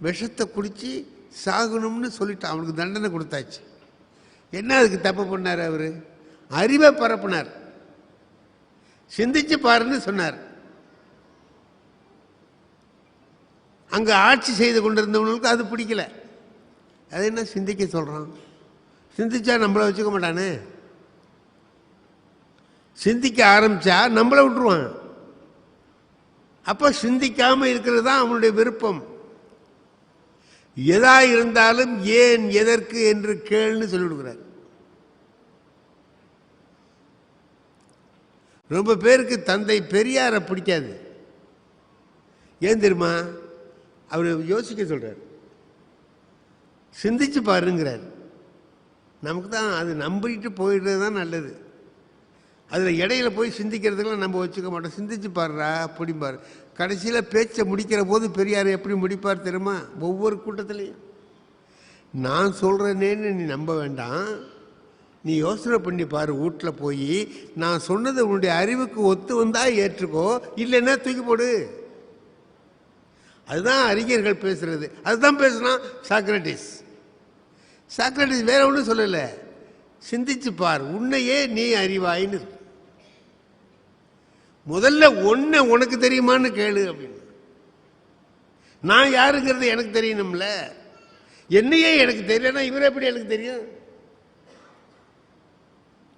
விஷத்தை குடித்து சாகணும்னு சொல்லிட்டான் அவனுக்கு தண்டனை கொடுத்தாச்சு. என்ன அதுக்கு தப்பு பண்ணார் அவர்? அறிவை பரப்புனார். சிந்திச்சு பாருன்னு சொன்னார். அங்கே ஆட்சி செய்து கொண்டிருந்தவங்களுக்கு அது பிடிக்கல. அது என்ன சிந்திக்க சொல்கிறான் சிந்திச்சா நம்மளை வச்சுக்க மாட்டானே? சிந்திக்க ஆரம்பித்தா நம்மளை விட்டுருவான். அப்போ சிந்திக்காமல் இருக்கிறது தான் அவனுடைய விருப்பம். எதா இருந்தாலும் ஏன் எதற்கு என்று கேள்னு சொல்லிவிடுகிறார். ரொம்ப பேருக்கு தந்தை பெரியாரை பிடிக்காது. ஏன் தெரியுமா? அவர் யோசிக்க சொல்கிறார் சிந்திச்சு பாருங்கிறார். நமக்கு தான் அது நம்பிக்கிட்டு போயிடுறது தான் நல்லது. அதில் இடையில போய் சிந்திக்கிறதுக்கெல்லாம் நம்ம வச்சுக்க மாட்டோம். சிந்திச்சு பாடுறா பிடிப்பார் கடைசியில் பேச்சை முடிக்கிற போது பெரியார் எப்படி முடிப்பார் தெரியுமா? ஒவ்வொரு கூட்டத்திலையும். நான் சொல்கிறேனேன்னு நீ நம்ப வேண்டாம். நீ யோசனை பண்ணி பாரு வீட்டில் போய். நான் சொன்னது உன்னுடைய அறிவுக்கு ஒத்து வந்தால் ஏற்றுக்கோ இல்லைன்னா தூக்கி போடு. அதுதான் அறிஞர்கள் பேசுகிறது அதுதான் பேசலாம் சாக்ரட்டிஸ் சாக்ரட்டிஸ் வேற ஒன்றும் சொல்லலை. சிந்திச்சு பார். உன்னையே நீ அறிவாயின்னு முதல்ல ஒன்றை உனக்கு தெரியுமான்னு கேளு அப்படின்னு. நான் யாருங்கிறது எனக்கு தெரியணும்ல. என்னையே எனக்கு தெரியலன்னா இவரை எப்படி எனக்கு தெரியும்?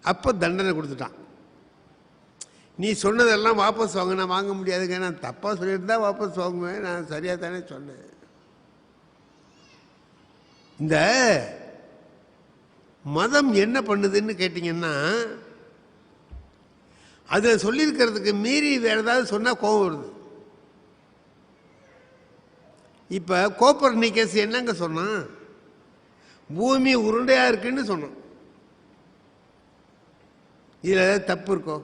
அப்போ தண்டனை கொடுத்துட்டான். நீ சொன்னதெல்லாம் வாபஸ் வாங்க நான் வாங்க முடியாதுங்க. நான் தப்பாக சொல்லியிருந்தா வாபஸ் வாங்குவேன். நான் சரியாக தானே சொன்னேன். இந்த மதம் என்ன பண்ணுதுன்னு கேட்டிங்கன்னா அதில் சொல்லியிருக்கிறதுக்கு மீறி வேறு ஏதாவது சொன்னால் கோபம் வருது. இப்போ கோப்பர் நீக்கஸ் என்னங்க சொன்னான் பூமி உருண்டையாக இருக்குன்னு சொன்னான். இதில் ஏதாவது தப்பு இருக்கோ?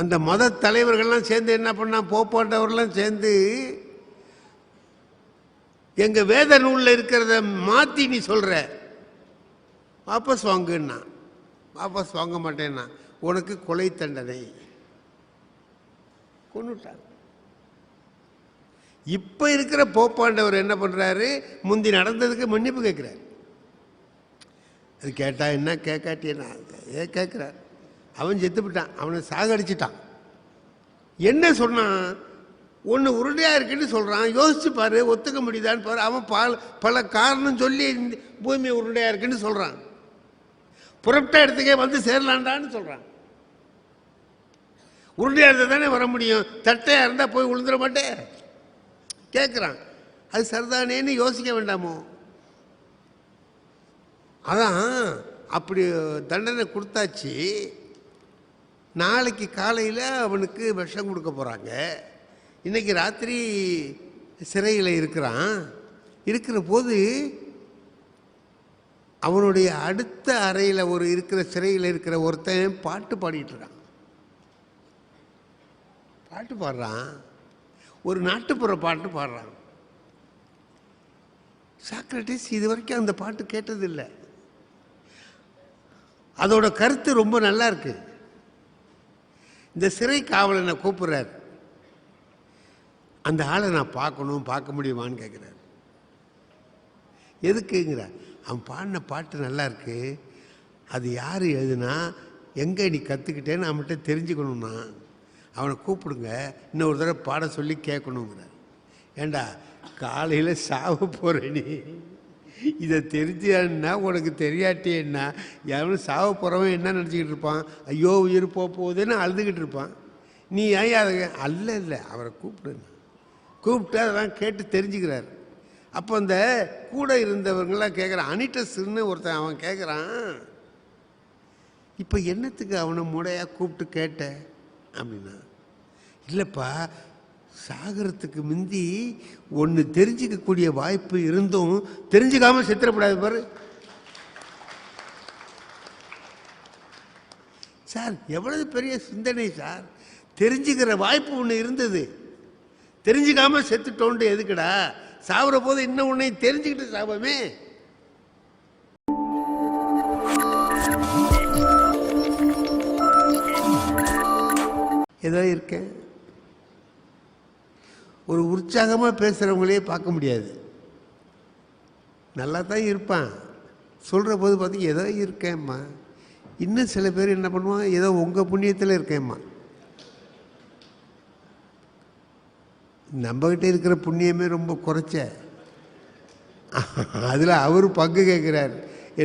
அந்த மத தலைவர்கள்லாம் சேர்ந்து என்ன பண்ணால் போப்பாண்டவர்லாம் சேர்ந்து எங்கள் வேத நூலில் இருக்கிறத மாத்தி நீ சொல்கிற வாபஸ் வாங்குன்னா. வாபஸ் வாங்க மாட்டேன்னா. உனக்கு கொலை தண்டனை. கொண்டுட்டாங்க இப்ப இருக்கிற போப்பாண்டவர் என்ன பண்றாரு? முந்தி நடந்ததுக்கு மன்னிப்பு கேட்கிறார். அது கேட்டா என்ன கேட்காட்டி என்ன ஏ கேட்குறார். அவன் செத்து விட்டான் அவனை சாகடிச்சிட்டான். என்ன சொன்னான்? ஒன்று உருண்டையாக இருக்குன்னு சொல்கிறான் யோசிச்சு பாரு ஒத்துக்க முடியுதான்னு பாரு. அவன் பல பல காரணம் சொல்லி பூமி உருண்டையாக இருக்குன்னு சொல்கிறான் புறப்பட்ட இடத்துக்கே வந்து சேரலாண்டான்னு சொல்கிறான் உருண்டையாக இருந்தால் தானே வர முடியும். தட்டையாக இருந்தால் போய் விழுந்துட மாட்டே கேட்குறான் அது சரிதானேன்னு யோசிக்க வேண்டாமோ? அதான் அப்படி தண்டனை கொடுத்தாச்சு. நாளைக்கு காலையில் அவனுக்கு விஷம் கொடுக்க போகிறாங்க இன்னைக்கு ராத்திரி சிறையில் இருக்கிறான். இருக்கிற போது அவனுடைய அடுத்த அறையில் ஒரு இருக்கிற சிறையில் இருக்கிற ஒருத்தன் பாட்டு பாடிட்டு இருக்கான். பாட்டு பாடுறான். ஒரு நாட்டுப்புற பாட்டு பாடுறான். சாக்ரட்டிஸ் இது வரைக்கும் அந்த பாட்டு கேட்டதில்லை. அதோட கருத்து ரொம்ப நல்லா இருக்கு. இந்த சிறை காவலனை கூப்பிடுறார். அந்த ஆளை நான் பார்க்கணும் பார்க்க முடியுமான்னு கேட்குறாரு எதுக்குங்கிறார் அவன் பாடின பாட்டு நல்லாயிருக்கு. அது யார் எழுதுனா எங்கே நீ கற்றுக்கிட்டேன்னு அவன்கிட்ட தெரிஞ்சுக்கணும்னா அவனை கூப்பிடுங்க இன்னொரு தடவை பாட சொல்லி கேட்கணுங்கிறார் ஏண்டா காலையில் சாவ போகிற நீ இதை தெரிஞ்சுன்னா உனக்கு தெரியாட்டி என்ன? எவனும் சாவ போகிறவன் என்ன நினச்சிக்கிட்டு இருப்பான்? ஐயோ உயிர் போக போகுதுன்னு அழுதுகிட்டு இருப்பான். நீ ஏன் அதை அல்ல இல்லை அவரை கூப்பிடுங்க கூப்பிட்டு அதெல்லாம் கேட்டு தெரிஞ்சுக்கிறார். அப்போ அந்த கூட இருந்தவங்களாம் கேட்குறான் அனிட்டஸ்ன்னு ஒருத்தன் அவன் கேட்குறான் இப்போ என்னத்துக்கு அவனை முறையாக கூப்பிட்டு கேட்ட? அப்படின்னா இல்லைப்பா சாகரத்துக்கு முந்தி ஒன்று தெரிஞ்சுக்கக்கூடிய வாய்ப்பு இருந்தும் தெரிஞ்சுக்காமல் செத்துறப்படாது பாரு. சார் எவ்வளவு பெரிய சிந்தனை சார். தெரிஞ்சுக்கிற வாய்ப்பு ஒன்று இருந்தது. தெரிஞ்சுக்காம செத்துட்டோன்ட்டு எதுக்குடா? சாவுற போது இன்னும் உன்னை தெரிஞ்சுக்கிட்டு சாபமே ஏதோ இருக்கேன். ஒரு உற்சாகமாக பேசுகிறவங்களே பார்க்க முடியாது. நல்லா தான் இருப்பான். சொல்கிற போது பார்த்து ஏதோ இருக்கேம்மா இன்னும் சில பேர் என்ன பண்ணுவான் ஏதோ உங்கள் புண்ணியத்தில் இருக்கேம்மா நம்மகிட்ட இருக்கிற புண்ணியமே ரொம்ப குறைச்ச. அதில் அவர் பங்கு கேட்குறார்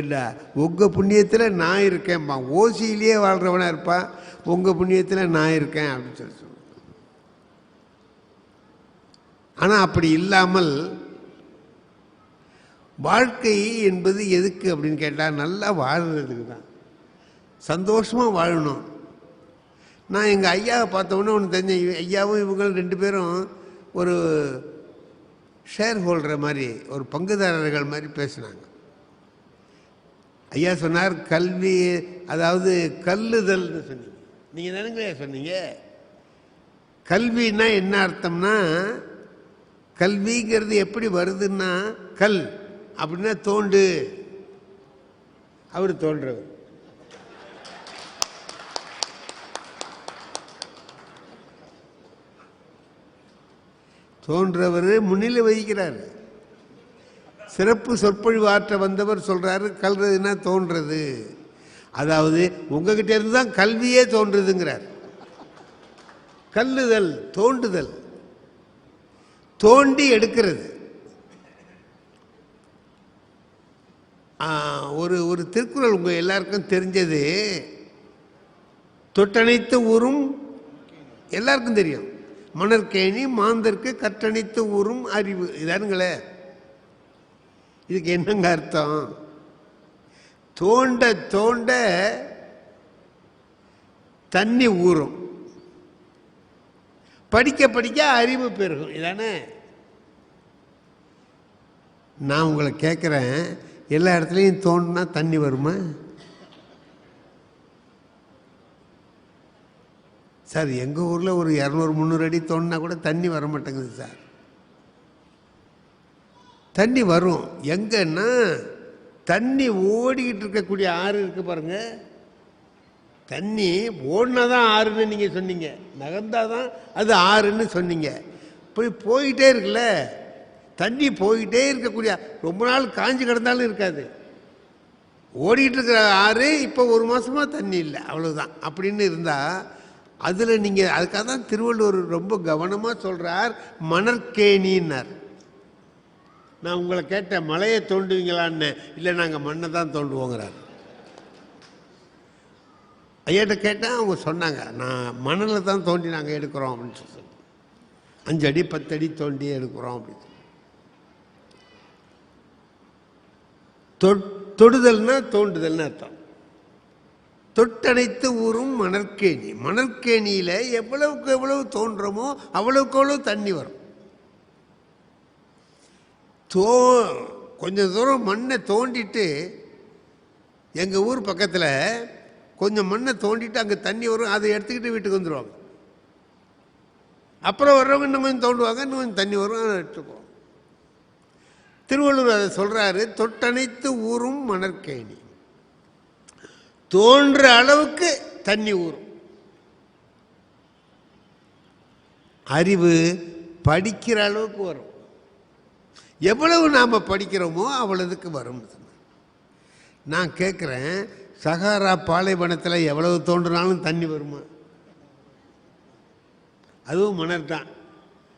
என்ன உங்கள் புண்ணியத்தில் நான் இருக்கேன்ப்பா. ஓசியிலேயே வாழ்கிறவனாக இருப்பான் உங்கள் புண்ணியத்தில் நான் இருக்கேன் அப்படின்னு சொல்லி சொல்லுவான் ஆனால் அப்படி இல்லாமல் வாழ்க்கை என்பது எதுக்கு அப்படின்னு கேட்டால் நல்லா வாழ்கிறதுக்கு தான். சந்தோஷமாக வாழணும். நான் எங்கள் ஐயாவை பார்த்த ஒன்று தெரிஞ்சேன் ஐயாவும் இவங்களும் ரெண்டு பேரும் ஒரு ஷேர் ஹோல்டர் மாதிரி ஒரு பங்குதாரர்கள் மாதிரி பேசினாங்க. ஐயா சொன்னார் கல்வி அதாவது கல்லுதல்னு சொன்னீங்க. நீங்கள் நினைங்களே சொன்னீங்க? கல்வின்னா என்ன அர்த்தம்னா கல்விங்கிறது எப்படி வருதுன்னா கல் அப்படின்னா தோண்டு. அவர் தோன்றவர். தோன்றவர் முன்னிலை வகிக்கிறார். சிறப்பு சொற்பொழிவு ஆற்ற வந்தவர் சொல்கிறாரு கல்றதுன்னா தோன்றது? அதாவது உங்ககிட்ட இருந்து தான் கல்வியே தோன்றுதுங்கிறார். கல்லுதல் தோண்டுதல். தோண்டி எடுக்கிறது. ஒரு ஒரு திருக்குறள் உங்கள் எல்லாருக்கும் தெரிஞ்சது. தொட்டணைத்து ஊரும் எல்லாருக்கும் தெரியும். மணற்கேணி மாந்தற்கு கற்றணித்து ஊறும் அறிவு. இதானுங்களே. இதுக்கு என்னங்க அர்த்தம்? தோண்ட தோண்ட தண்ணி ஊறும். படிக்க படிக்க அறிவு பெருகும். இதானே? நான் உங்களை கேட்குறேன். எல்லா இடத்துலையும் தோண்டினா தண்ணி வருமா? சார் எங்கள் ஊரில் ஒரு இரநூறு முந்நூறு அடி தோணுனா கூட தண்ணி வர மாட்டேங்குது சார். தண்ணி வரும். எங்கன்னா தண்ணி ஓடிக்கிட்டு இருக்கக்கூடிய ஆறு இருக்கு பாருங்க. தண்ணி ஓடினா தான் ஆறுன்னு நீங்கள் சொன்னீங்க. நகர்ந்தாதான் தான் அது ஆறுன்னு சொன்னீங்க. போய் போயிட்டே இருக்குல்ல. தண்ணி போயிட்டே இருக்கக்கூடிய ரொம்ப நாள் காஞ்சி கிடந்தாலும் இருக்காது. ஓடிக்கிட்டு இருக்கிற ஆறு இப்போ ஒரு மாதமாக தண்ணி இல்லை. அவ்வளோதான் அப்படின்னு இருந்தால் அதில் நீங்கள் அதுக்காக தான் திருவள்ளுவர் ரொம்ப கவனமாக சொல்கிறார் மணற்கேணின்னார். நான் உங்களை கேட்டேன் மலையை தோண்டுவீங்களான்னு? இல்லை நாங்கள் மண்ணை தான் தோண்டுவோங்கிறார். ஐயாட்ட கேட்டேன் அவங்க சொன்னாங்க நான் மணலில் தான் தோண்டி நாங்கள் எடுக்கிறோம் அப்படின்னு சொல்லி அஞ்சு அடி பத்து அடி தோண்டி எடுக்கிறோம் அப்படின்னு தொ- தொடுதல்னா தோண்டுதல்னு அர்த்தம். தொட்டணைத்து ஊரும் மணற்கேணி. மணற்கேணியில் எவ்வளவுக்கு எவ்வளவு தோன்றமோ அவ்வளவுக்கு அவ்வளவு தண்ணி வரும். தோ கொஞ்சம் தூரம் மண்ணை தோண்டிட்டு எங்கள் ஊர் பக்கத்தில் கொஞ்சம் மண்ணை தோண்டிட்டு அங்கே தண்ணி வரும். அதை எடுத்துக்கிட்டு வீட்டுக்கு வந்துடுவாங்க அப்புறம் வர்றவங்க இன்னும் கொஞ்சம் தோண்டுவாங்க இன்னும் கொஞ்சம் தண்ணி வரும். அதை எடுத்துக்குவோம். திருவள்ளுவர் அதை சொல்கிறாரு தொட்டணைத்து ஊரும் மணற்கேணி. தோன்ற அளவுக்கு தண்ணி ஊறும். அறிவு படிக்கிற அளவுக்கு வரும். எவ்வளவு நாம் படிக்கிறோமோ அவ்வளவுக்கு வரும். நான் கேட்குறேன் சகாரா பாலைவனத்தில் எவ்வளவு தோன்றினாலும் தண்ணி வருமா? அதுவும் மணல் தான்.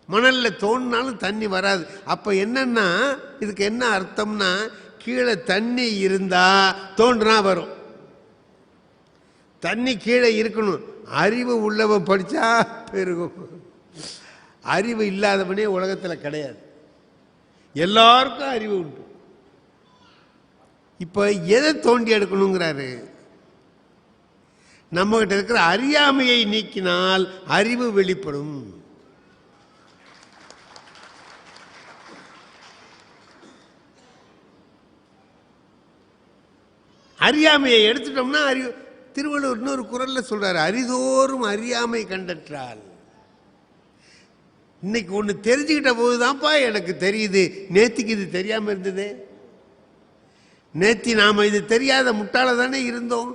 மணலில் தோண்டினாலும் தண்ணி வராது. அப்போ என்னென்னா இதுக்கு என்ன அர்த்தம்னா கீழே தண்ணி இருந்தால் தோன்றுனா வரும். தண்ணி கீழே இருக்கணும். அறிவு உள்ளவன் படித்தா பெருகும். அறிவு இல்லாதவனே உலகத்தில் கிடையாது. எல்லாருக்கும் அறிவு உண்டு. இப்போ எதை தோண்டி எடுக்கணுங்கிறாரு? நம்மகிட்ட இருக்கிற அறியாமையை நீக்கினால் அறிவு வெளிப்படும். அறியாமையை எடுத்துட்டோம்னா அறிவு திருவள்ளுவர் இன்னொரு குரலில் சொல்கிறார் அரிதோறும் அறியாமை கண்டற்றால். இன்னைக்கு ஒன்று தெரிஞ்சுக்கிட்ட போதுதான்ப்பா எனக்கு தெரியுது. நேத்திக்கு இது தெரியாமல் இருந்தது. நேத்தி நாம் இது தெரியாத முட்டாள தானே இருந்தோம்.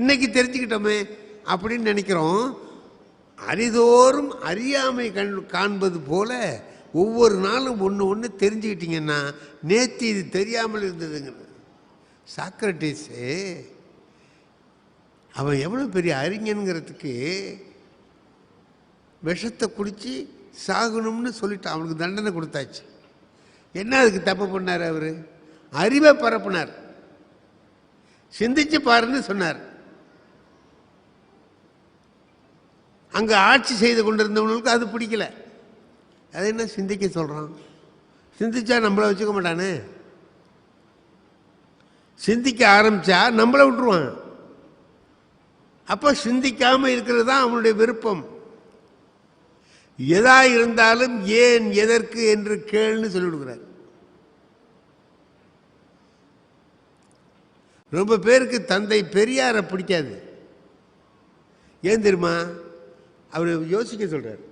இன்னைக்கு தெரிஞ்சுக்கிட்டோமே அப்படின்னு நினைக்கிறோம். அரிதோறும் அறியாமை கண் காண்பது போல ஒவ்வொரு நாளும் ஒன்று ஒன்று தெரிஞ்சுக்கிட்டீங்கன்னா நேற்று இது தெரியாமல் இருந்ததுங்கிறது. சாக்ரட்டிஸு அவன் எவ்வளோ பெரிய அறிஞனுங்கிறதுக்கு விஷத்தை குடித்து சாகணும்னு சொல்லிட்டு அவனுக்கு தண்டனை கொடுத்தாச்சு. என்ன அதுக்கு தப்பு பண்ணார் அவர்? அறிவை பரப்புனார். சிந்திச்சு பாருன்னு சொன்னார். அங்கே ஆட்சி செய்து கொண்டிருந்தவங்களுக்கு அது பிடிக்கல. அது என்ன சிந்திக்க சொல்கிறான் சிந்திச்சா நம்மளை வச்சுக்க மாட்டானே? சிந்திக்க ஆரம்பிச்சா நம்மளை விட்டுருவான். அப்போ சிந்திக்காமல் இருக்கிறது தான் அவனுடைய விருப்பம். எதா இருந்தாலும் ஏன் எதற்கு என்று கேள்னு சொல்லிவிடுகிறார். ரொம்ப பேருக்கு தந்தை பெரியாரை பிடிக்காது. ஏன் தெரியுமா? அவர் யோசிக்க சொல்கிறார்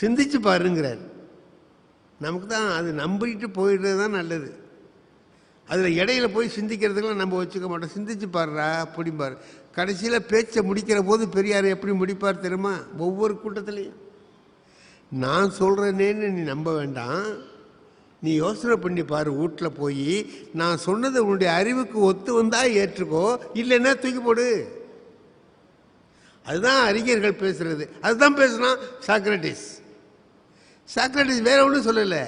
சிந்திச்சு பாருங்கிறார். நமக்கு தான் அது நம்பிக்கிட்டு போயிடுறது தான் நல்லது. அதில் இடையில போய் சிந்திக்கிறதுக்கெல்லாம் நம்ம வச்சுக்க மாட்டோம். சிந்திச்சு பாடுறா அப்படிம்பார் கடைசியில் பேச்சை முடிக்கிற போது பெரியார் எப்படி முடிப்பார் தெரியுமா? ஒவ்வொரு கூட்டத்திலையும். நான் சொல்கிறேனேன்னு நீ நம்ப வேண்டாம். நீ யோசனை பண்ணி பாரு வீட்டில் போய். நான் சொன்னது உன்னுடைய அறிவுக்கு ஒத்து வந்தால் ஏற்றுக்கோ இல்லைன்னா தூக்கி போடு. அதுதான் அறிஞர்கள் பேசுகிறது அதுதான் பேசலாம் சாக்ரட்டிஸ் சாக்ரட்டிஸ் வேற ஒன்றும் சொல்லலை.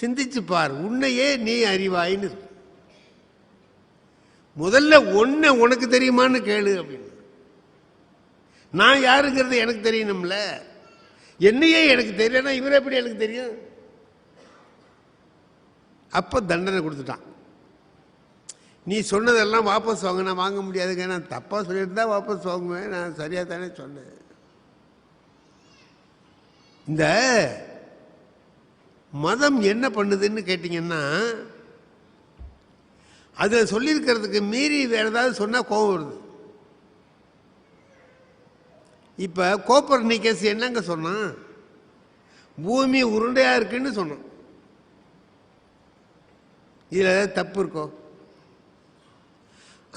சிந்திச்சு பார். உன்னையே நீ அறிவாயின்னு முதல்ல ஒன்றை உனக்கு தெரியுமான்னு கேளு அப்படின்னு. நான் யாருங்கிறது எனக்கு தெரியணும்ல. என்னையே எனக்கு தெரியலன்னா இவரை எப்படி எனக்கு தெரியும்? அப்போ தண்டனை கொடுத்துட்டான். நீ சொன்னதெல்லாம் வாபஸ் வாங்க நான் வாங்க முடியாதுங்க. நான் தப்பாக சொல்லியிருந்தா வாபஸ் வாங்குவேன். நான் சரியாக தானே சொன்னேன். இந்த மதம் என்ன பண்ணுதுன்னு கேட்டிங்கன்னா அதில் சொல்லியிருக்கிறதுக்கு மீறி வேறு ஏதாவது சொன்னால் கோபம் வருது. இப்போ கோப்பர் நிக்கஸ் என்னங்க சொன்னான்? பூமி உருண்டையாக இருக்குன்னு சொன்னான். இதில் ஏதாவது தப்பு இருக்கோ?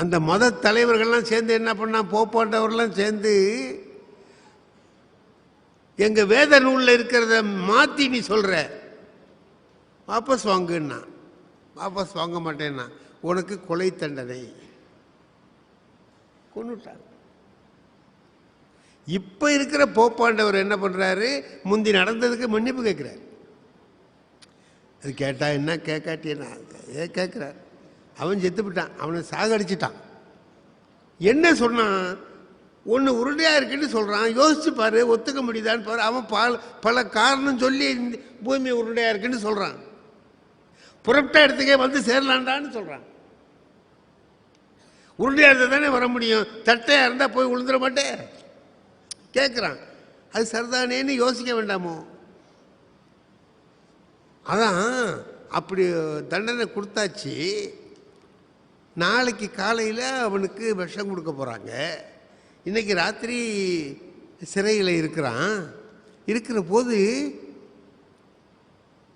அந்த மத தலைவர்கள்லாம் சேர்ந்து என்ன பண்ணால் போப்பாண்டவர்லாம் சேர்ந்து எங்கள் வேத நூலில் இருக்கிறத மாத்தி நீ சொல்கிற வாபஸ் வாங்குன்னா. வாபஸ் வாங்க மாட்டேன்னா. உனக்கு கொலை தண்டனை. கொண்டுட்டாங்க இப்ப இருக்கிற போப்பாண்டவர் என்ன பண்றாரு? முந்தி நடந்ததுக்கு மன்னிப்பு கேட்கிறார். அது கேட்டா என்ன கேட்காட்டி என்ன? ஏ கேட்குறார். அவன் செத்து விட்டான் அவனை சாகடிச்சிட்டான். என்ன சொன்னான்? ஒன்று உருண்டையாக இருக்குன்னு சொல்கிறான் யோசிச்சு பாரு ஒத்துக்க முடியுதான்னு பாரு. அவன் பல பல காரணம் சொல்லி பூமி உருண்டையாக இருக்குன்னு சொல்கிறான் புறப்பட்ட இடத்துக்கே வந்து சேரலாண்டான்னு சொல்கிறான் உருண்டையாக இருந்தால் தானே வர முடியும். தட்டையாக இருந்தால் போய் விழுந்துட மாட்டே கேட்குறான் அது சரிதானேன்னு யோசிக்க வேண்டாமோ? அதான் அப்படி தண்டனை கொடுத்தாச்சு. நாளைக்கு காலையில் அவனுக்கு விஷம் கொடுக்க போகிறாங்க இன்னைக்கு ராத்திரி சிறையில் இருக்கிறான். இருக்கிற போது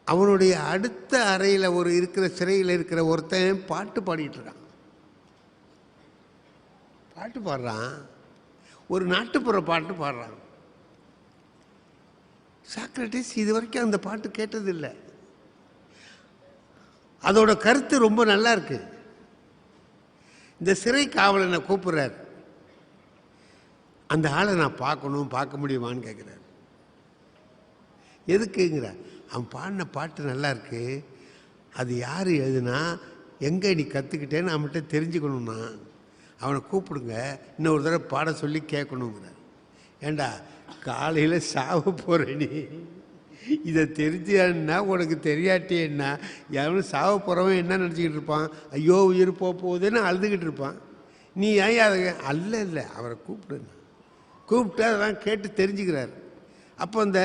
அவனுடைய அடுத்த அறையில் ஒரு இருக்கிற சிறையில் இருக்கிற ஒருத்தன் பாட்டு பாடிட்டு இருக்கான். பாட்டு பாடுறான். ஒரு நாட்டுப்புற பாட்டு பாடுறான். சாக்ரட்டிஸ் இது வரைக்கும் அந்த பாட்டு கேட்டதில்லை. அதோட கருத்து ரொம்ப நல்லா இருக்கு. இந்த சிறை காவலனை கூப்பிடுறார். அந்த ஆளை நான் பார்க்கணும் பார்க்க முடியுமான்னு கேட்குறாரு எதுக்குங்கிறார் அவன் பாடின பாட்டு நல்லாயிருக்கு. அது யார் எழுதுனா எங்கே நீ கற்றுக்கிட்டேன்னு அவன்கிட்ட தெரிஞ்சுக்கணும்னா அவனை கூப்பிடுங்க இன்னொரு தடவை பாட சொல்லி கேட்கணுங்கிறார் ஏண்டா காலையில் சாவ போகிற நீ இதை தெரிஞ்சுன்னா உனக்கு தெரியாட்டி என்ன எவனும் சாவ போகிறவன் என்ன நினச்சிக்கிட்டு இருப்பான்? ஐயோ உயிர் போக போகுதுன்னு அழுதுகிட்டு இருப்பான். நீ ஏன் அதை அல்ல இல்லை அவரை கூப்பிடுங்க கூப்பிட்டு அதெல்லாம் கேட்டு தெரிஞ்சுக்கிறார். அப்போ அந்த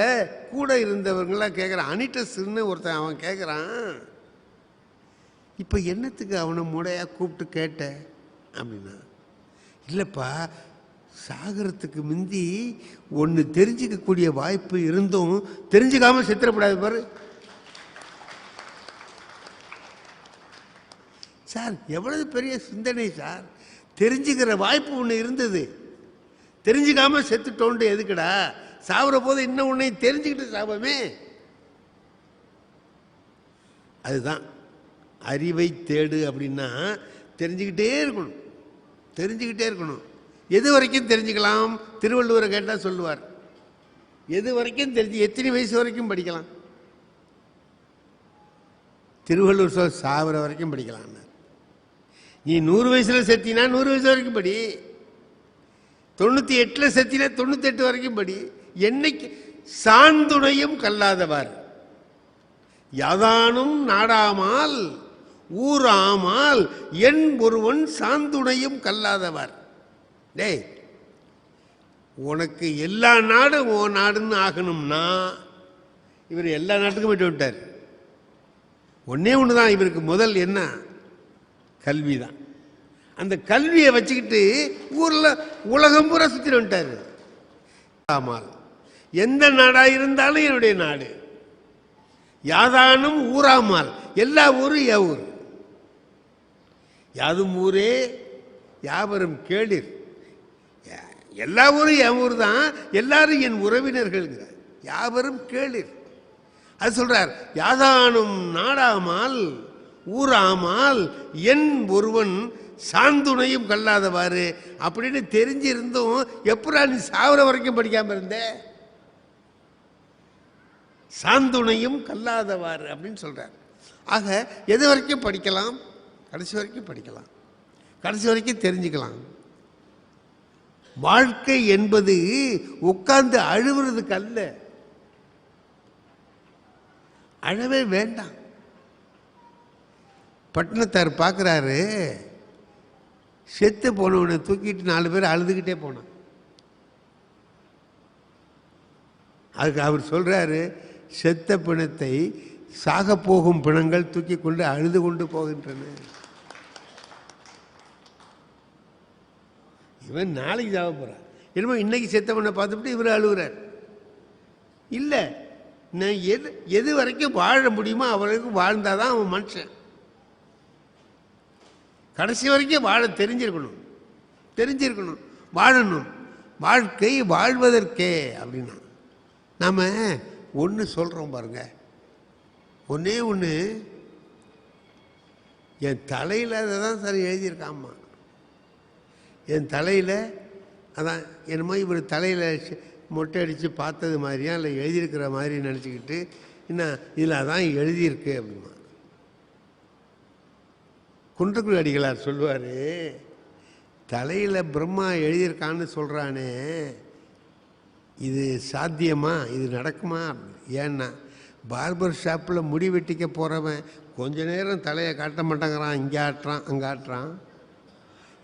கூட இருந்தவங்களாம் கேட்குறான் அனிட்டஸ்ன்னு ஒருத்தன் அவன் கேட்குறான் இப்போ என்னத்துக்கு அவனை முறையாக கூப்பிட்டு கேட்ட? அப்படின்னா இல்லைப்பா சாகரத்துக்கு முந்தி ஒன்று தெரிஞ்சுக்கக்கூடிய வாய்ப்பு இருந்தும் தெரிஞ்சுக்காம சித்திரப்படாது பாரு. சார் எவ்வளவு பெரிய சிந்தனை சார். தெரிஞ்சுக்கிற வாய்ப்பு ஒன்று இருந்தது. தெரிஞ்சுக்காம செத்துட்டோன்ட்டு எதுக்குடா? சாவுற போது இன்னும் உன்னை தெரிஞ்சுக்கிட்டு சாபமே அதுதான் அறிவை தேடு அப்படின்னா தெரிஞ்சுக்கிட்டே இருக்கணும். தெரிஞ்சுக்கிட்டே இருக்கணும். எது வரைக்கும் தெரிஞ்சுக்கலாம்? திருவள்ளுவரை கேட்டால் சொல்லுவார். எது வரைக்கும் தெரிஞ்சு எத்தனை வயசு வரைக்கும் படிக்கலாம்? திருவள்ளுவர் சொல் சாவர வரைக்கும் படிக்கலாம். நீ நூறு வயசில் செத்தினா நூறு வயசு வரைக்கும் படி. தொண்ணூற்றி எட்டில் செத்தினா தொண்ணூத்தி எட்டு வரைக்கும் படி. என்னைக்கு சாந்துணையும் கல்லாதவர். யாதானும் நாடாமால் ஊராமால் என் ஒருவன் சாந்துணையும் கல்லாதவர். டேய் உனக்கு எல்லா நாடும் ஓ நாடுன்னு ஆகணும்னா இவர் எல்லா நாட்டுக்கும் போயிட்டு விட்டார் ஒன்றே ஒன்று தான் இவருக்கு முதல் என்ன? கல்வி தான் அந்த கல்வியை வச்சுக்கிட்டு ஊரில் உலகம் பூரா சுற்றிட்டு வந்துட்டார். ஆமால். எந்த நாடாக இருந்தாலும் என்னுடைய நாடு. யாதானும் ஊராமால் எல்லா ஊரும் என் ஊர். யாதும் ஊரே யாவரும் கேளிர். எல்லா ஊரும் என் ஊர் தான். எல்லாரும் என் உறவினர்கள்ங்கிறார். யாவரும் கேளிர். அது சொல்றார் யாதானும் நாடாமால் ஊராமால் என் ஒருவன் சாந்துணையும் கல்லாதவாறு. அப்படின்னு தெரிஞ்சிருந்தும் எப்படா நீ சாவர வரைக்கும் படிக்காமல் இருந்தேன் சாந்துணையும் கல்லாதவாறு அப்படின்னு சொல்கிறார் ஆக எது வரைக்கும் படிக்கலாம்? கடைசி வரைக்கும் படிக்கலாம். கடைசி வரைக்கும் தெரிஞ்சுக்கலாம். வாழ்க்கை என்பது உட்கார்ந்து அழுவுறதுக்கு அல்ல அழவே வேண்டாம். பட்டினத்தார் பார்க்குறாரு செத்து போனவனை தூக்கிட்டு நாலு பேர் அழுதுகிட்டே போனான். அதுக்கு அவர் சொல்றாரு செத்த பிணத்தை சாக போகும் பிணங்கள் தூக்கி கொண்டு அழுது கொண்டு போகின்றன. இவன் நாளைக்கு சாக போறான். என்னமோ இன்னைக்கு செத்த பண்ண பார்த்துட்டு இவர் அழுகுறார். இல்லை நான் எது எது வரைக்கும் வாழ முடியுமோ அவரைக்கும் வாழ்ந்தாதான் அவன் மனுஷன். கடைசி வரைக்கும் வாழ தெரிஞ்சிருக்கணும். தெரிஞ்சிருக்கணும். வாழணும். வாழ்க்கை வாழ்வதற்கே அப்படின்னா நாம் ஒன்று சொல்கிறோம் பாருங்க. ஒன்றே ஒன்று என் தலையில் அதை தான் சார் எழுதியிருக்காம்மா. என் தலையில் அதான் என்னமோ இவர் தலையில் மொட்டை அடித்து பார்த்தது மாதிரியா இல்லை எழுதியிருக்கிற மாதிரி நினச்சிக்கிட்டு என்ன இதில் அதான் எழுதியிருக்கு அப்படிமா. குன்றக்குடி அடிகளார் சொல்லுவார் தலையில் பிரம்மா எழுதியிருக்கான்னு சொல்கிறானே இது சாத்தியமா? இது நடக்குமா? ஏன்னா பார்பர் ஷாப்பில் முடி வெட்டிக்க போகிறவன் கொஞ்ச நேரம் தலையை காட்ட மாட்டேங்கிறான் இங்கே ஆட்டுறான் அங்கே ஆட்டுறான்.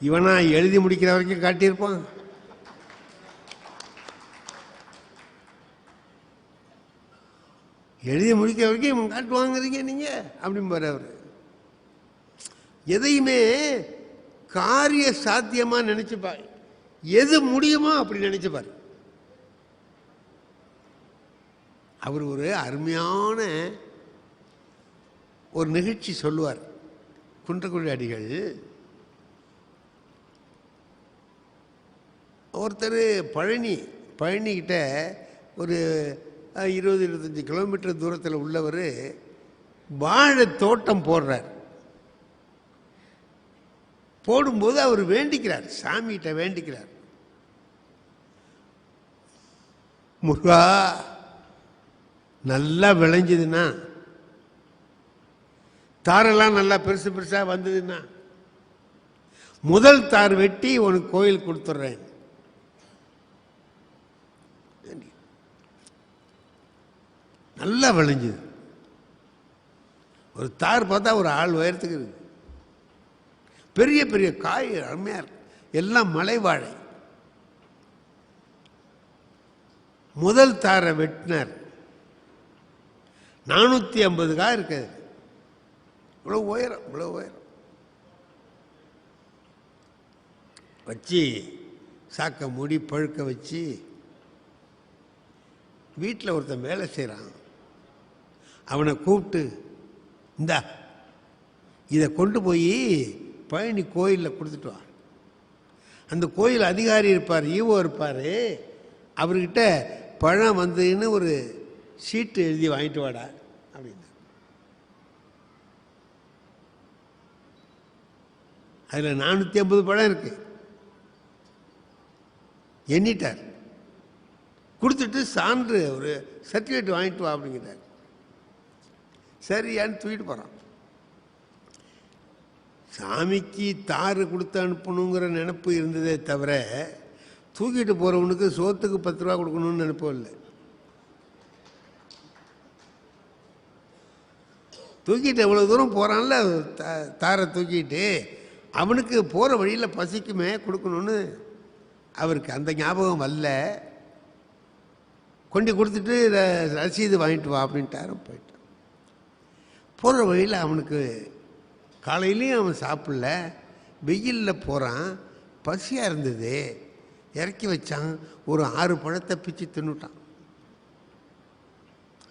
இவனா எழுதி முடிக்கிற வரைக்கும் காட்டியிருப்பான். எழுதி முடிக்கிற வரைக்கும் இவன் காட்டுவாங்கிறீங்க நீங்கள் அப்படிம்பாரு அவர். எதையுமே காரிய சாத்தியமாக நினச்சிப்பார். எது முடியுமோ அப்படி நினச்சிப்பார். அவர் ஒரு அருமையான ஒரு நிகழ்ச்சி சொல்லுவார். குன்றக்குழி அடிகள் ஒருத்தர் பழனி பழனிக்கிட்ட ஒரு இருபது இருபத்தஞ்சி கிலோமீட்டர் தூரத்தில் உள்ளவர் வாழை தோட்டம் போடுறார். போடும்போது அவர் வேண்டிக்கிறார் சாமிகிட்ட வேண்டிக்கிறார். முருகா நல்லா விளைஞ்சதுன்னா தாரெல்லாம் நல்லா பெருசு பெருசாக வந்ததுன்னா முதல் தார் வெட்டி உனக்கு கோயில் கொடுத்துட்றேன் நல்லா விளைஞ்சுது. ஒரு தார் பார்த்தா ஒரு ஆள் உயரத்துக்கு இருக்கு. பெரிய பெரிய காய் அருமையாக இருக்கு. எல்லாம் மலை வாழை. முதல் தாரை வெட்டினார். நானூற்றி ஐம்பது காய் இருக்குது இவ்வளோ உயரம் இவ்வளோ உயரம். வச்சு சாக்க மூடி பழுக்க வச்சு வீட்டில் ஒருத்தன் வேலை செய்கிறான் அவனை கூப்பிட்டு இந்தா இதை கொண்டு போய் பழனி கோயிலில் கொடுத்துட்டு வா. அந்த கோயில் அதிகாரி இருப்பார் ஈவோ இருப்பார். அவர்கிட்ட பழம் வந்துன்னு ஒரு சீட்டு எழுதி வாங்கிட்டு வாடா அப்படின்னு அதில் நானூற்றி ஐம்பது பழம் இருக்கு. எண்ணிட்டார். கொடுத்துட்டு சான்று ஒரு சர்டிஃபிகேட் வாங்கிட்டு வா அப்படிங்கிறார். சரியான்னு தூக்கிட்டு போகிறான் சாமிக்கு தாறு கொடுத்து அனுப்பணுங்கிற நினப்பு இருந்ததே தவிர தூக்கிட்டு போகிறவனுக்கு சோத்துக்கு பத்து ரூபா கொடுக்கணும்னு நினைப்போம் இல்லை. தூக்கிட்டு எவ்வளோ தூரம் போகிறான்ல த- தாரை தூக்கிட்டு. அவனுக்கு போகிற வழியில் பசிக்குமே கொடுக்கணும்னு அவருக்கு அந்த ஞாபகம் வரல. கொண்டு கொடுத்துட்டு ர- ரசீது வாங்கிட்டு வா அப்படின்ட்டாரு போயிட்டான். போகிற வழியில் அவனுக்கு காலையிலையும் அவன் சாப்பிடல. வெயிலில் போகிறான் பசியாக இருந்தது. இறக்கி வச்சான். ஒரு ஆறு பழத்தை பிச்சு தின்னுட்டான்.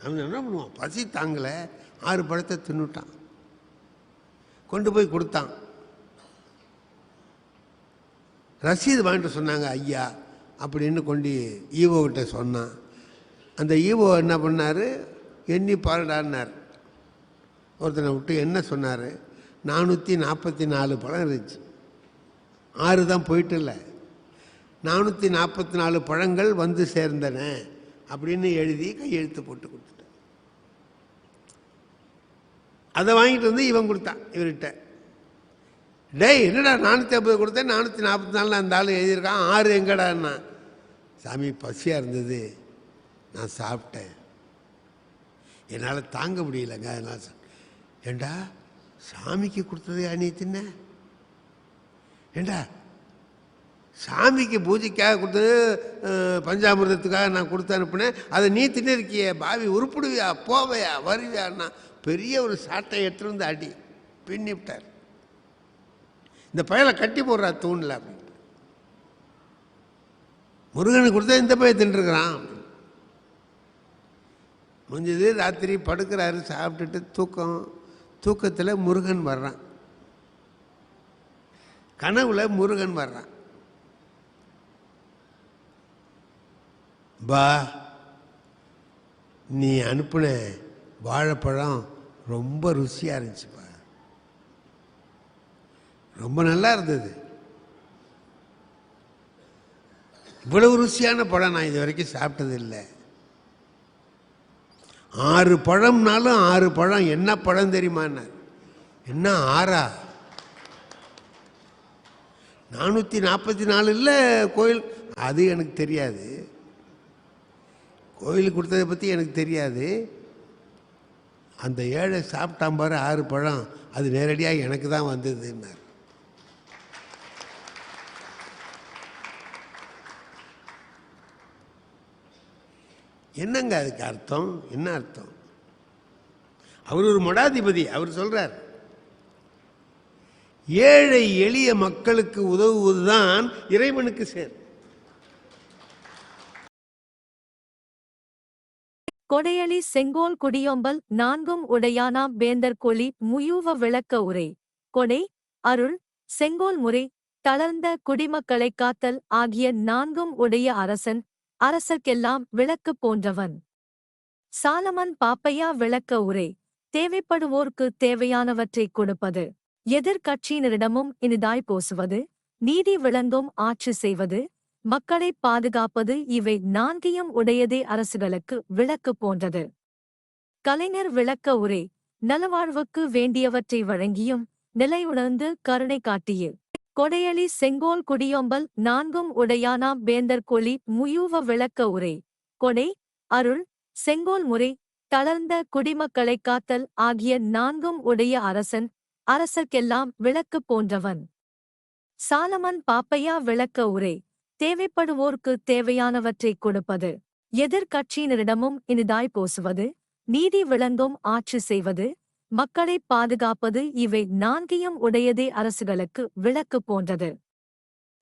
அவன் என்ன பண்ணுவான்? பசி தாங்கலை. ஆறு பழத்தை தின்னுட்டான். கொண்டு போய் கொடுத்தான். ரசீது வாங்கிட்டு சொன்னாங்க ஐயா அப்படின்னு கொண்டு ஈவோ கிட்ட சொன்னான். அந்த ஈவோ என்ன பண்ணார்? எண்ணி பாருடான்னார். ஒருத்தனை விட்டு என்ன சொன்னார்? நானூற்றி நாற்பத்தி நாலு பழம் இருந்துச்சு. ஆறு தான் போயிட்டு இல்லை. நானூற்றி நாற்பத்தி நாலு பழங்கள் வந்து சேர்ந்தன அப்படின்னு எழுதி கையெழுத்து போட்டு கொடுத்துட்டேன் அதை வாங்கிட்டு வந்து இவன் கொடுத்தான் இவர்கிட்ட. டேய் என்னடா நானூற்றி ஐம்பது கொடுத்தேன் நானூற்றி நாற்பத்தி நாலு அந்த ஆள் எழுதியிருக்கான் ஆறு எங்கடான்னா சாமி பசியாக இருந்தது. நான் சாப்பிட்டேன். என்னால் தாங்க முடியலங்க அதனால் ஏண்டா சாமிக்கு கொடுத்ததே நீ தின்ன? ஏண்டா சாமிக்கு பூஜைக்காக கொடுத்தது பஞ்சாமிரதத்துக்காக நான் கொடுத்து அனுப்புனேன் அதை நீ தின்னிருக்கியே பாவி உருப்பிடுவியா போவையா வருவியான்னா பெரிய ஒரு சாட்டை எடுத்துருந்து வந்து அடி பின்னி விட்டார் இந்த பயலை கட்டி போடுறா தூணில் அப்படின்னு முருகனுக்கு கொடுத்தா இந்த பையன் தின்றுருக்கிறான் முடிஞ்சது ராத்திரி படுக்கிறாரு சாப்பிட்டுட்டு தூக்கம் தூக்கத்தில் முருகன் வர்றான். கனவுல முருகன் வர்றான். பா நீ அனுப்பின வாழைப்பழம் ரொம்ப ருசியாக இருந்துச்சுப்பா. ரொம்ப நல்லா இருந்தது. இவ்வளவு ருசியான பழம் நான் இது வரைக்கும் சாப்பிட்டது இல்லை ஆறு பழம்னாலும் ஆறு பழம். என்ன பழம் தெரியுமான்னார்? என்ன ஆறா? நானூற்றி நாற்பத்தி நாலு இல்லை கோயில் அது எனக்கு தெரியாது. கோயிலுக்கு கொடுத்ததை பற்றி எனக்கு தெரியாது. அந்த ஏழை சாப்பிட்டான் பாரு ஆறு பழம். அது நேரடியாக எனக்கு தான் வந்ததுன்னார். என்னங்க அதுக்கு அர்த்தம்? என்ன அர்த்தம்? அவர் ஒரு மடாதிபதி அவர் சொல்றார் ஏழை எளிய மக்களுக்கு உதவுவதுதான் இறைவனுக்கு சேர். கொடையளி செங்கோல் குடியொம்பல் நான்கும் உடையானாம் வேந்தர் கொலி முயூவ விளக்க உரை. கொடை அருள் செங்கோல் முறை தளர்ந்த குடிமக்களைக் காத்தல் ஆகிய நான்கும் உடைய அரசன் அரசர்க்கெல்லாம் விளக்கு போன்றவன். சாலமன் பாப்பையா விளக்க உரை. தேவைப்படுவோர்க்கு தேவையானவற்றைக் கொடுப்பது. எதிர்கட்சியினரிடமும் இனிதாய் போசுவது. நீதி விளங்கும் ஆட்சி செய்வது. மக்களைப் பாதுகாப்பது இவை நான்கையும் உடையதே அரசுகளுக்கு விளக்கு போன்றது. கலைஞர் விளக்க உரை நலவாழ்வுக்கு வேண்டியவற்றை வழங்கியும் நிலையுணர்ந்து கருணை காட்டியே. கொடையளி செங்கோல் குடியொம்பல் நான்கும் உடையானாம் வேந்தர் கொலி முயூவ விளக்க உரை. கொடை அருள் செங்கோல் முறை தளர்ந்த குடிமக்களைக் காத்தல் ஆகிய நான்கும் உடைய அரசன் அரசர்க்கெல்லாம் விளக்கு போன்றவன். சாலமன் பாப்பையா விளக்க உரை. தேவைப்படுவோர்க்கு தேவையானவற்றைக் கொடுப்பது. எதிர்கட்சியினரிடமும் இனிதாய் போசுவது. நீதி விளங்கும் ஆட்சி செய்வது. மக்களைப் பாதுகாப்பது இவை நான்கையும் உடையதே அரசுகளுக்கு விளக்கு போன்றது.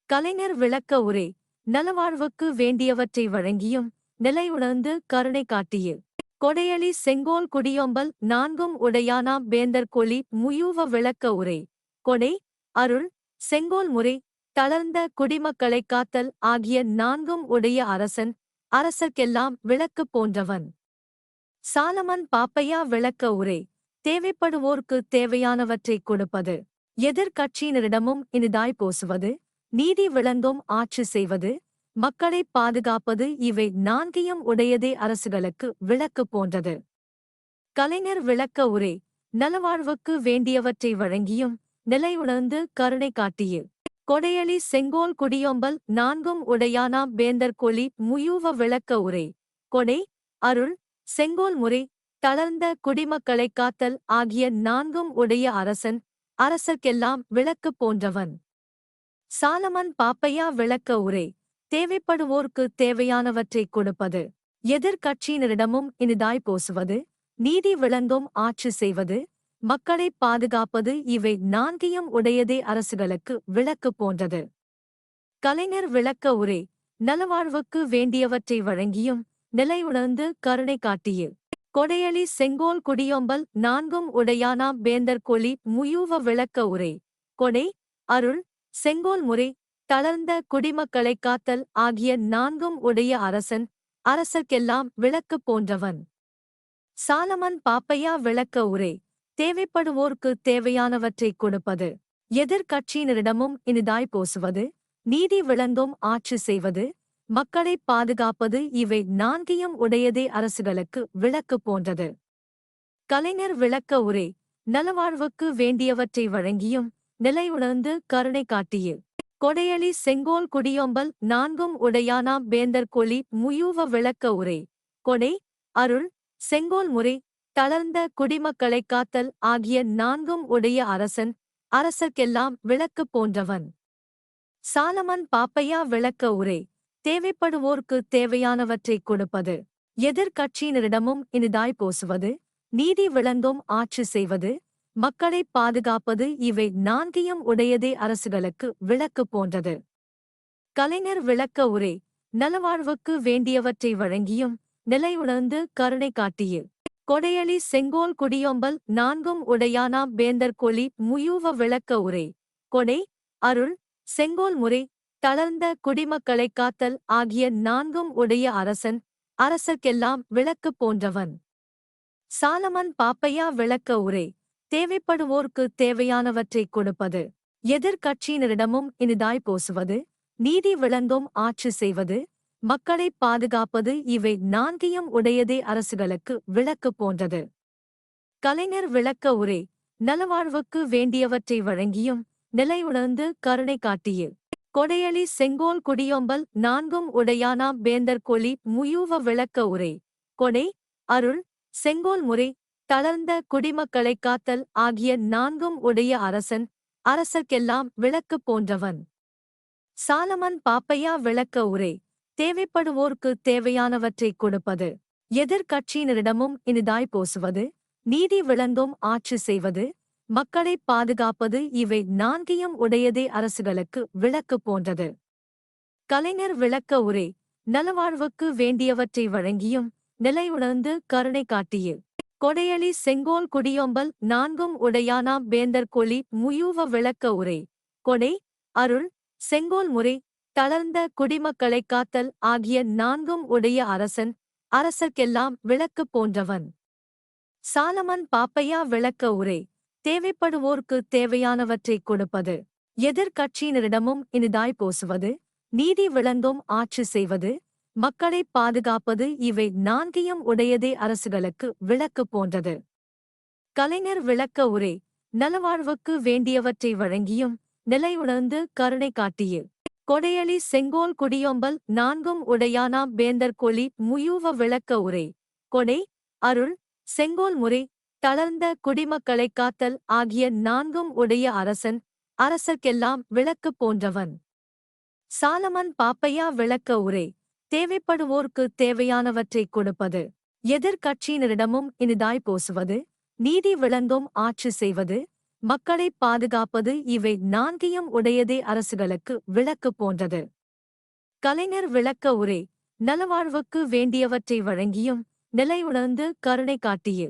கலைஞர் விளக்க உரை. நலவாழ்வுக்கு வேண்டியவற்றை வழங்கியும் நிலையுணர்ந்து கருணை காட்டிய. கொடையளி செங்கோல் குடியொம்பல் நான்கும் உடையானாம் வேந்தர் கொலி முயூவ விளக்க உரை. கொடை அருள் செங்கோல் முறை. தளர்ந்த குடிமக்களைக் காத்தல் ஆகிய நான்கும் உடைய அரசன் அரசர்க்கெல்லாம் விளக்கு போன்றவன். சாலமன் பாப்பையா விளக்க உரை தேவைப்படுவோர்க்கு தேவையானவற்றைக் கொடுப்பது. எதிர்க்கட்சியினரிடமும் இனிதாய் போசுவது. நீதி விளங்கும் ஆட்சி செய்வது. மக்களைப் பாதுகாப்பது இவை நான்கையும் உடையதே அரசுகளுக்கு விளக்கு போன்றது. கலைஞர் விளக்க உரை நலவாழ்வுக்கு வேண்டியவற்றை வழங்கியும் நிலையுணர்ந்து கருணை காட்டிய. கொடையளி செங்கோல் குடியோம்பல் நான்கும் உடையானாம் வேந்தர் கொலி முயூவ விளக்க உரை. கொடை அருள் செங்கோல் முறை தளர்ந்த குடிமக்களைக் காத்தல் ஆகிய நான்கும் உடைய அரசன் அரசர்க்கெல்லாம் விளக்கு போன்றவன். சாலமன் பாப்பையா விளக்க உரை. தேவைப்படுவோர்க்கு தேவையானவற்றைக் கொடுப்பது. எதிர்கட்சியினரிடமும் இனிதாய் போசுவது. நீதி விளங்கும் ஆட்சி செய்வது. மக்களைப் பாதுகாப்பது இவை நான்கையும் உடையதே அரசுகளுக்கு விளக்கு போன்றது. கலைஞர் விளக்க உரை நலவாழ்வுக்கு வேண்டியவற்றை வழங்கியும் நிலையுணர்ந்து கருணை காட்டியே. கொடையளி செங்கோல் குடியொம்பல் நான்கும் உடையானாம் வேந்தர் கொலி முயூவ விளக்க உரை. கொடை அருள் செங்கோல் முறை தளர்ந்த குடிமக்களைக் காத்தல் ஆகிய நான்கும் உடைய அரசன் அரசர்க்கெல்லாம் விளக்கு போன்றவன். சாலமன் பாப்பையா விளக்க உரை. தேவைப்படுவோர்க்கு தேவையானவற்றைக் கொடுப்பது. எதிர்கட்சியினரிடமும் இனிதாய் போசுவது. நீதி விளங்கும் ஆட்சி செய்வது. மக்களைப் பாதுகாப்பது இவை நான்கையும் உடையதே அரசுகளுக்கு விளக்கு போன்றது. கலைஞர் விளக்க உரை. நலவாழ்வுக்கு வேண்டியவற்றை வழங்கியும் நிலையுணர்ந்து கருணை காட்டிய. கொடையளி செங்கோல் குடியொம்பல் நான்கும் உடையானாம் வேந்தர் கொலி முயூவ விளக்க உரை. கொடை அருள் செங்கோல் முறை. தளர்ந்த குடிமக்களைக் காத்தல் ஆகிய நான்கும் உடைய அரசன் அரசர்க்கெல்லாம் விளக்கு போன்றவன். சாலமன் பாப்பையா விளக்க உரை தேவைப்படுவோர்க்கு தேவையானவற்றைக் கொடுப்பது. எதிர்க்கட்சியினரிடமும் இனிதாய் போசுவது. நீதி விளங்கும் ஆட்சி செய்வது. மக்களைப் பாதுகாப்பது இவை நான்கையும் உடையதே அரசுகளுக்கு விளக்கு போன்றது. கலைஞர் விளக்க உரை நலவாழ்வுக்கு வேண்டியவற்றை வழங்கியும் நிலையுணர்ந்து கருணை காட்டியே. கொடையளி செங்கோல் குடியொம்பல் நான்கும் உடையானாம் வேந்தர் கொலி முயூவ விளக்க உரை. கொடை அருள் செங்கோல் முறை தளர்ந்த குடிமக்களைக் காத்தல் ஆகிய நான்கும் உடைய அரசன் அரசர்க்கெல்லாம் விளக்கு போன்றவன். சாலமன் பாப்பையா விளக்க உரை தேவைப்படுவோர்க்கு தேவையானவற்றைக் கொடுப்பது. எதிர்கட்சியினரிடமும் இனிதாய் போசுவது நீதி விளங்கும் ஆட்சி செய்வது. மக்களைப் பாதுகாப்பது இவை நான்கையும் உடையதே அரசுகளுக்கு விளக்கு போன்றது. கலைஞர் விளக்க உரை நலவாழ்வுக்கு வேண்டியவற்றை வழங்கியும் நிலையுணர்ந்து கருணை காட்டியே. கொடையளி செங்கோல் குடியொம்பல் நான்கும் உடையானாம் வேந்தர் கொலி முயூவ விளக்க உரை. கொடை அருள் செங்கோல் முறை தளர்ந்த குடிமக்களைக் காத்தல் ஆகிய நான்கும் உடைய அரசன் அரசர்க்கெல்லாம் விளக்கு போன்றவன். சாலமன் பாப்பையா விளக்க உரை. தேவைப்படுவோர்க்கு தேவையானவற்றைக் கொடுப்பது. எதிர்கட்சியினரிடமும் இனிதாய் போசுவது. நீதி விளங்கும் ஆட்சி செய்வது. மக்களைப் பாதுகாப்பது இவை நான்கையும் உடையதே அரசுகளுக்கு விளக்கு போன்றது. கலைஞர் விளக்க உரை. நலவாழ்வுக்கு வேண்டியவற்றை வழங்கியும் நிலையுணர்ந்து கருணை காட்டிய. கொடையளி செங்கோல் குடியொம்பல் நான்கும் உடையானாம் வேந்தர் கொலி முயூவ விளக்க உரை. கொடை அருள் செங்கோல் முறை. தளர்ந்த குடிமக்களைக் காத்தல் ஆகிய நான்கும் உடைய அரசன் அரசர்க்கெல்லாம் விளக்கு போன்றவன். சாலமன் பாப்பையா விளக்க உரை தேவைப்படுவோர்க்கு தேவையானவற்றைக் கொடுப்பது. எதிர்க்கட்சியினரிடமும் இனிதாய் போசுவது. நீதி விளங்கும் ஆட்சி செய்வது. மக்களைப் பாதுகாப்பது இவை நான்கையும் உடையதே அரசுகளுக்கு விளக்கு போன்றது. கலைஞர் விளக்க உரை நலவாழ்வுக்கு வேண்டியவற்றை வழங்கியும் நிலையுணர்ந்து கருணை காட்டிய. கொடையளி செங்கோல் குடியோம்பல் நான்கும் உடையானாம் வேந்தர் கொலி முயூவ விளக்க உரை. கொடை அருள் செங்கோல் முறை தளர்ந்த குடிமக்களைக் காத்தல் ஆகிய நான்கும் உடைய அரசன் அரசர்க்கெல்லாம் விளக்கு போன்றவன். சாலமன் பாப்பையா விளக்க உரை. தேவைப்படுவோர்க்கு தேவையானவற்றைக் கொடுப்பது. எதிர்க்கட்சியினரிடமும் இனிதாய் போசுவது. நீதி விளங்கும் ஆட்சி செய்வது. மக்களைப் பாதுகாப்பது இவை நான்கையும் உடையதே அரசுகளுக்கு விளக்கு போன்றது. கலைஞர் விளக்க உரை நலவாழ்வுக்கு வேண்டியவற்றை வழங்கியும் நிலையுணர்ந்து கருணை காட்டியே.